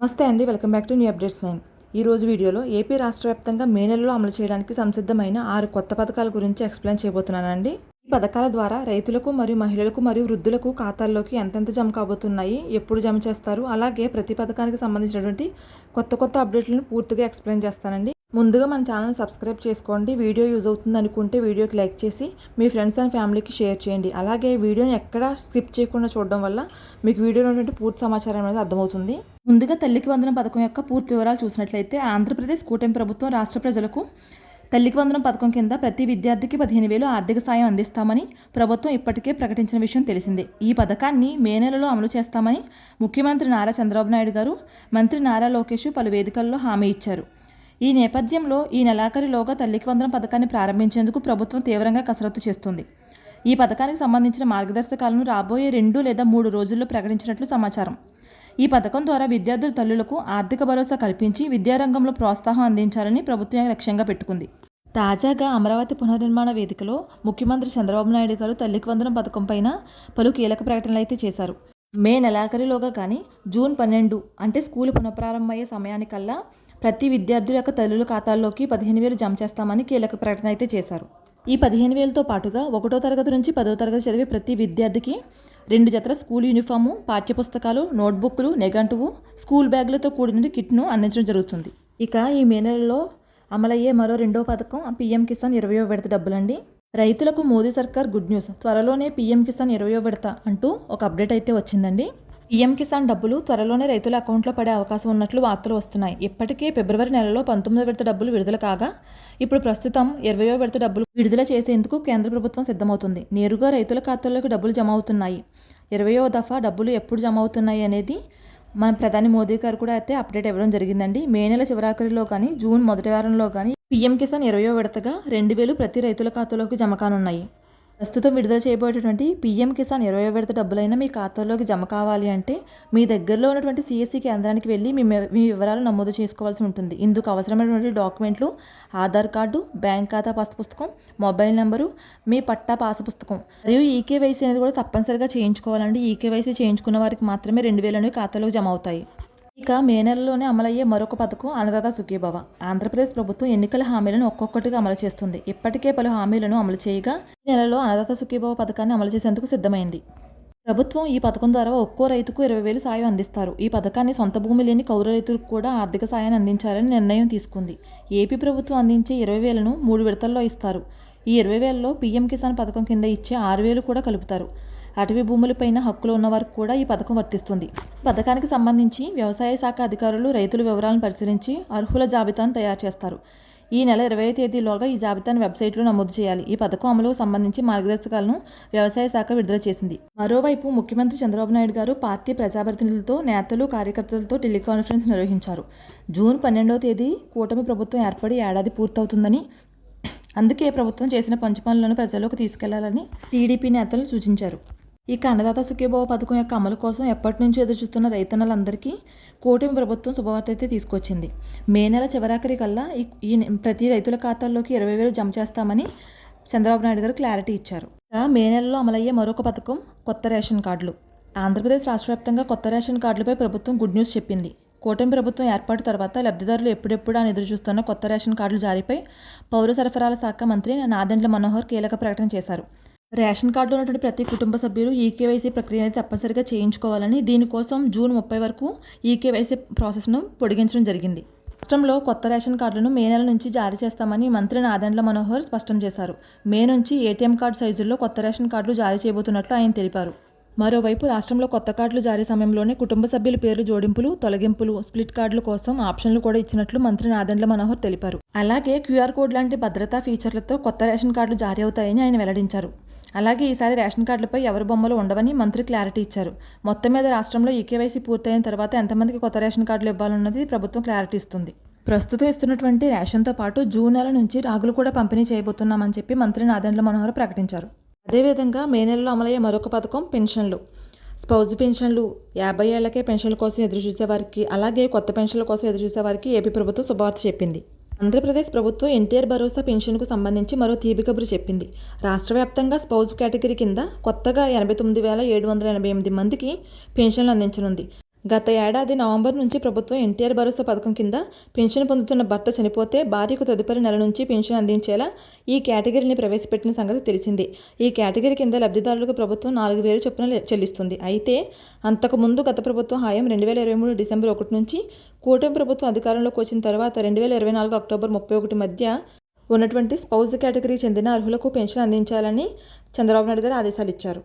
నమస్తే అండి welcome back to new updates nine. ఈ రోజు వీడియోలో ఏపీ రాష్ట్ర వ్యాప్తంగా మే నెలలో అమలు చేయడానికి సంసిద్ధమైన ఆరు కొత్త పథకాల గురించి ఎక్స్ప్లెయిన్ చేయబోతున్నానండి. ఈ పథకాల ద్వారా రైతులకు మరియు మహిళలకు మరియు వృద్ధులకు ఖాతాల్లోకి ఎంతెంత జమ కాబోతున్నాయి ఎప్పుడు జమ చేస్తారు అలాగే ప్రతి పథకానికి సంబంధించినటువంటి కొత్త కొత్త అప్డేట్లను పూర్తిగా ఎక్స్ప్లెయిన్ చేస్తానండి. ముందుగా మన ఛానల్ సబ్స్క్రైబ్ చేసుకోండి. వీడియో యూజ్ అవుతుంది అనుకుంటే వీడియోకి లైక్ చేసి మీ ఫ్రెండ్స్ అండ్ ఫ్యామిలీకి షేర్ చేయండి. అలాగే వీడియోని ఎక్కడ స్కిప్ చేయకుండా చూడడం వల్ల మీకు వీడియోలో ఉన్నటువంటి పూర్తి సమాచారం అనేది అర్థమవుతుంది. ముందుగా తల్లికి వందనం పథకం యొక్క పూర్తి వివరాలు చూసినట్లయితే ఆంధ్రప్రదేశ్ కూటమి ప్రభుత్వం రాష్ట్ర ప్రజలకు తల్లికి వందనం పథకం కింద ప్రతి విద్యార్థికి పదిహేను వేలు ఆర్థిక సాయం అందిస్తామని ప్రభుత్వం ఇప్పటికే ప్రకటించిన విషయం తెలిసిందే. ఈ పథకాన్ని మే నెలలో అమలు చేస్తామని ముఖ్యమంత్రి నారా చంద్రబాబు నాయుడు గారు మంత్రి నారా లోకేష్ పలు వేదికల్లో హామీ ఇచ్చారు. ఈ నేపథ్యంలో ఈ నెలాఖరులోగా తల్లికి వందనం పథకాన్ని ప్రారంభించేందుకు ప్రభుత్వం తీవ్రంగా కసరత్తు చేస్తుంది. ఈ పథకానికి సంబంధించిన మార్గదర్శకాలను రాబోయే రెండు లేదా మూడు రోజుల్లో ప్రకటించినట్లు సమాచారం. ఈ పథకం ద్వారా విద్యార్థుల తల్లులకు ఆర్థిక భరోసా కల్పించి విద్యారంగంలో ప్రోత్సాహం అందించాలని ప్రభుత్వం లక్ష్యంగా పెట్టుకుంది. తాజాగా అమరావతి పునర్నిర్మాణ వేదికలో ముఖ్యమంత్రి చంద్రబాబు నాయుడు గారు తల్లికి వందనం పథకం పైన పలు కీలక ప్రకటనలు అయితే చేశారు. మే నెలాఖరిలోగా కానీ జూన్ పన్నెండు అంటే స్కూల్ పునఃప్రారంభమయ్యే సమయానికల్లా ప్రతి విద్యార్థుల యొక్క తల్లుల ఖాతాల్లోకి పదిహేను వేలు జమ చేస్తామని కీలక ప్రకటన అయితే చేశారు. ఈ పదిహేను వేలతో పాటుగా ఒకటో తరగతి నుంచి పదో తరగతి చదివే ప్రతి విద్యార్థికి రెండు జతల స్కూల్ యూనిఫాము పాఠ్యపుస్తకాలు నోట్బుక్లు నెగంటువు స్కూల్ బ్యాగులతో కూడిన కిట్ను అందించడం జరుగుతుంది. ఇక ఈ మే నెలలో అమలయ్యే మరో రెండో పథకం పీఎం కిసాన్ ఇరవయో విడత డబ్బులండి. రైతులకు మోదీ సర్కార్ గుడ్ న్యూస్. త్వరలోనే పీఎం కిసాన్ ఇరవయో విడత అంటూ ఒక అప్డేట్ అయితే వచ్చిందండి. పీఎం కిసాన్ డబ్బులు త్వరలోనే రైతుల అకౌంట్లో పడే అవకాశం ఉన్నట్లు వార్తలు వస్తున్నాయి. ఇప్పటికే ఫిబ్రవరి నెలలో పంతొమ్మిదో విడత డబ్బులు విడుదల కాగా ఇప్పుడు ప్రస్తుతం ఇరవయో విడత డబ్బులు విడుదల చేసేందుకు కేంద్ర ప్రభుత్వం సిద్ధమవుతుంది. నేరుగా రైతుల ఖాతాల్లోకి డబ్బులు జమ అవుతున్నాయి ఇరవయో దఫా డబ్బులు ఎప్పుడు జమ అవుతున్నాయి అనేది మన ప్రధాని మోదీ గారు కూడా అయితే అప్డేట్ ఇవ్వడం జరిగిందండి. మే నెల చివరాఖరిలో కానీ జూన్ మొదటి వారంలో కానీ పీఎం కిసాన్ ఇరవయో విడతగా రెండు వేలు ప్రతి రైతుల ఖాతాలోకి జమ కానున్నాయి. ప్రస్తుతం విడుదల చేయబోయేటువంటి పీఎం కిసాన్ ఇరవై విడత డబ్బులైనా మీ ఖాతాలోకి జమ కావాలి అంటే మీ దగ్గరలో ఉన్నటువంటి సిఎస్సి కేంద్రానికి వెళ్ళి మీ మీ వివరాలు నమోదు చేసుకోవాల్సి ఉంటుంది. ఇందుకు అవసరమైనటువంటి డాక్యుమెంట్లు ఆధార్ కార్డు బ్యాంక్ ఖాతా పాస్ పుస్తకం మొబైల్ నెంబరు మీ పట్టా పాస్ పుస్తకం మరియు ఈకేవైసీ అనేది కూడా తప్పనిసరిగా చేయించుకోవాలండి. ఈకేవైసీ చేయించుకున్న వారికి మాత్రమే రెండు వేలు అనేవి ఖాతాలోకి జమ అవుతాయి. ఇక మే నెలలోనే అమలయ్యే మరొక పథకం అన్నదాత సుఖీభవ. ఆంధ్రప్రదేశ్ ప్రభుత్వం ఎన్నికల హామీలను ఒక్కొక్కటిగా అమలు చేస్తుంది. ఇప్పటికే పలు హామీలను అమలు చేయగా ఈ నెలలో అన్నదాత సుఖీభవ పథకాన్ని అమలు చేసేందుకు సిద్ధమైంది. ప్రభుత్వం ఈ పథకం ద్వారా ఒక్కో రైతుకు ఇరవై వేలు సాయం అందిస్తారు. ఈ పథకాన్ని సొంత భూమి లేని కౌర రైతులకు కూడా ఆర్థిక సాయాన్ని అందించాలని నిర్ణయం తీసుకుంది. ఏపీ ప్రభుత్వం అందించే ఇరవై వేలను మూడు విడతల్లో ఇస్తారు. ఈ ఇరవై వేలలో పీఎం కిసాన్ పథకం కింద ఇచ్చే ఆరు వేలు కూడా కలుపుతారు. అటవీ భూములపైన హక్కులు ఉన్నవారికి కూడా ఈ పథకం వర్తిస్తుంది. పథకానికి సంబంధించి వ్యవసాయ శాఖ అధికారులు రైతుల వివరాలను పరిశీలించి అర్హుల జాబితాను తయారు చేస్తారు. ఈ నెల ఇరవై తేదీలోగా ఈ జాబితాను వెబ్సైట్లో నమోదు చేయాలి. ఈ పథకం అమలుకు సంబంధించి మార్గదర్శకాలను వ్యవసాయ శాఖ విడుదల చేసింది. మరోవైపు ముఖ్యమంత్రి చంద్రబాబు నాయుడు గారు పార్టీ ప్రజాప్రతినిధులతో నేతలు కార్యకర్తలతో టెలికాన్ఫరెన్స్ నిర్వహించారు. జూన్ పన్నెండవ తేదీ కూటమి ప్రభుత్వం ఏర్పడి ఏడాది పూర్తవుతుందని అందుకే ప్రభుత్వం చేసిన పంచ పనులను ప్రజల్లోకి తీసుకెళ్ళాలని టీడీపీ నేతలు సూచించారు. ఇక అన్నదాత సుఖీభావ పథకం యొక్క అమలు కోసం ఎప్పటి నుంచో ఎదురుచూస్తున్న రైతన్నలందరికీ కూటమి ప్రభుత్వం శుభవార్త అయితే తీసుకొచ్చింది. మే నెల చివరాఖరి కల్లా ఈ ప్రతి రైతుల ఖాతాల్లోకి ఇరవై వేలు జమ చేస్తామని చంద్రబాబు నాయుడు గారు క్లారిటీ ఇచ్చారు. మే నెలలో అమలయ్యే మరొక పథకం కొత్త రేషన్ కార్డులు. ఆంధ్రప్రదేశ్ రాష్ట్ర వ్యాప్తంగా కొత్త రేషన్ కార్డులపై ప్రభుత్వం గుడ్ న్యూస్ చెప్పింది. కూటమి ప్రభుత్వం ఏర్పాటు తర్వాత లబ్ధిదారులు ఎప్పుడెప్పుడు అని ఎదురుచూస్తున్న కొత్త రేషన్ కార్డుల జారీపై పౌర సరఫరాల శాఖ మంత్రి నాదెండ్ల మనోహర్ కీలక ప్రకటన చేశారు. రేషన్ కార్డులో ఉన్నటువంటి ప్రతి కుటుంబ సభ్యులు ఈకేవైసీ ప్రక్రియను తప్పనిసరిగా చేయించుకోవాలని దీనికోసం జూన్ ముప్పై వరకు ఈకేవైసీ ప్రాసెస్ను పొడిగించడం జరిగింది. రాష్ట్రంలో కొత్త రేషన్ కార్డులను మే నెల నుంచి జారీ చేస్తామని మంత్రి నాదెండ్ల మనోహర్ స్పష్టం చేశారు. మే నుంచి ఏటీఎం కార్డు సైజుల్లో కొత్త రేషన్ కార్డులు జారీ చేయబోతున్నట్లు ఆయన తెలిపారు. మరోవైపు రాష్ట్రంలో కొత్త కార్డులు జారీ సమయంలోనే కుటుంబ సభ్యుల పేర్లు జోడింపులు తొలగింపులు స్ప్లిట్ కార్డుల కోసం ఆప్షన్లు కూడా ఇచ్చినట్లు మంత్రి నాదెండ్ల మనోహర్ తెలిపారు. అలాగే క్యూఆర్ కోడ్ లాంటి భద్రతా ఫీచర్లతో కొత్త రేషన్ కార్డులు జారీ అవుతాయని ఆయన వెల్లడించారు. అలాగే ఈసారి రేషన్ కార్డులపై ఎవరి బొమ్మలు ఉండవని మంత్రి క్లారిటీ ఇచ్చారు. మొత్తం మీద రాష్ట్రంలో ఈకేవైసీ పూర్తయిన తర్వాత ఎంతమందికి కొత్త రేషన్ కార్డులు ఇవ్వాలన్నది ప్రభుత్వం క్లారిటీ ఇస్తుంది. ప్రస్తుతం ఇస్తున్నటువంటి రేషన్తో పాటు జూన్ నెల నుంచి రాగులు కూడా పంపిణీ చేయబోతున్నామని చెప్పి మంత్రి నాదెండ్ల మనోహర్ ప్రకటించారు. అదేవిధంగా మే నెలలో అమలయ్యే మరొక పథకం పెన్షన్లు. స్పౌజ్ పెన్షన్లు యాభై ఏళ్ళకే పెన్షన్ల కోసం ఎదురుచూసే వారికి అలాగే కొత్త పెన్షన్ల కోసం ఎదురుచూసే వారికి ఏపీ ప్రభుత్వం శుభవార్త చెప్పింది. ఆంధ్రప్రదేశ్ ప్రభుత్వం ఎన్టీఆర్ భరోసా పెన్షన్కు సంబంధించి మరో తీపి కబురు చెప్పింది. రాష్ట్ర వ్యాప్తంగా స్పౌజ్ కేటగిరీ కింద కొత్తగా ఎనభై తొమ్మిది వేల ఏడు వందల ఎనభై ఎనిమిది మందికి పెన్షన్లు అందించనుంది. గత ఏడాది నవంబర్ నుంచి ప్రభుత్వం ఎన్టీఆర్ భరోసా పథకం కింద పెన్షన్ పొందుతున్న భర్త చనిపోతే భార్యకు తదుపరి నెల నుంచి పెన్షన్ అందించేలా ఈ కేటగిరీని ప్రవేశపెట్టిన సంగతి తెలిసింది. ఈ కేటగిరీ కింద లబ్ధిదారులకు ప్రభుత్వం నాలుగు వేలు చొప్పున చెల్లిస్తుంది. అయితే అంతకుముందు గత ప్రభుత్వం హాయం రెండు వేల ఇరవై మూడు డిసెంబర్ ఒకటి నుంచి కూటమి ప్రభుత్వం అధికారంలోకి వచ్చిన తర్వాత రెండు వేల ఇరవై నాలుగు అక్టోబర్ ముప్పై ఒకటి మధ్య ఉన్నటువంటి స్పౌజ్ కేటగిరీ చెందిన అర్హులకు పెన్షన్ అందించాలని చంద్రబాబు నాయుడు గారు ఆదేశాలు ఇచ్చారు.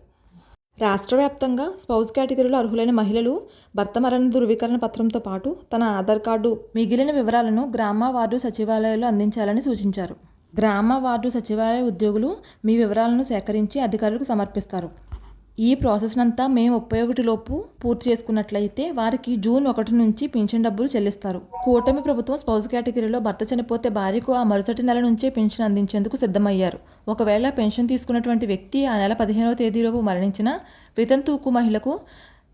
రాష్ట్ర వ్యాప్తంగా స్పౌజ్ కేటగిరీలో అర్హులైన మహిళలు భర్త మరణ ధృవీకరణ పత్రంతో పాటు తన ఆధార్ కార్డు మిగిలిన వివరాలను గ్రామ వార్డు సచివాలయాల్లో అందించాలని సూచించారు. గ్రామ వార్డు సచివాలయ ఉద్యోగులు మీ వివరాలను సేకరించి అధికారులకు సమర్పిస్తారు. ఈ ప్రాసెస్ అంతా మే ముప్పై ఒకటిలోపు పూర్తి చేసుకున్నట్లయితే వారికి జూన్ ఒకటి నుంచి పింఛన్ డబ్బులు చెల్లిస్తారు. కూటమి ప్రభుత్వం స్పౌజ్ కేటగిరీలో భర్త చనిపోతే భార్యకు ఆ మరుసటి నెల నుంచే పెన్షన్ అందించేందుకు సిద్ధమయ్యారు. ఒకవేళ పెన్షన్ తీసుకున్నటువంటి వ్యక్తి ఆ నెల పదిహేనవ తేదీలోపు మరణించిన వితంతువుకు మహిళకు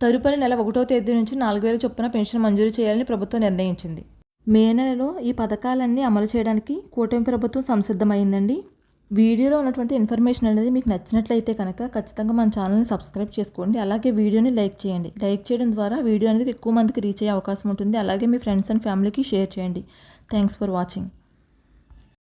తదుపరి నెల ఒకటో తేదీ నుంచి నాలుగు వేల చొప్పున పెన్షన్ మంజూరు చేయాలని ప్రభుత్వం నిర్ణయించింది. మే నెలలో ఈ పథకాలన్నీ అమలు చేయడానికి కూటమి ప్రభుత్వం సంసిద్ధమైందండి. వీడియోలో ఉన్నటువంటి ఇన్ఫర్మేషన్ అనేది మీకు నచ్చినట్లయితే కనుక ఖచ్చితంగా మన ఛానల్ని సబ్స్క్రైబ్ చేసుకోండి. అలాగే వీడియోని లైక్ చేయండి. లైక్ చేయడం ద్వారా వీడియో అనేది ఎక్కువ మందికి రీచ్ అయ్యే అవకాశం ఉంటుంది. అలాగే మీ ఫ్రెండ్స్ అండ్ ఫ్యామిలీకి షేర్ చేయండి. Thanks for watching.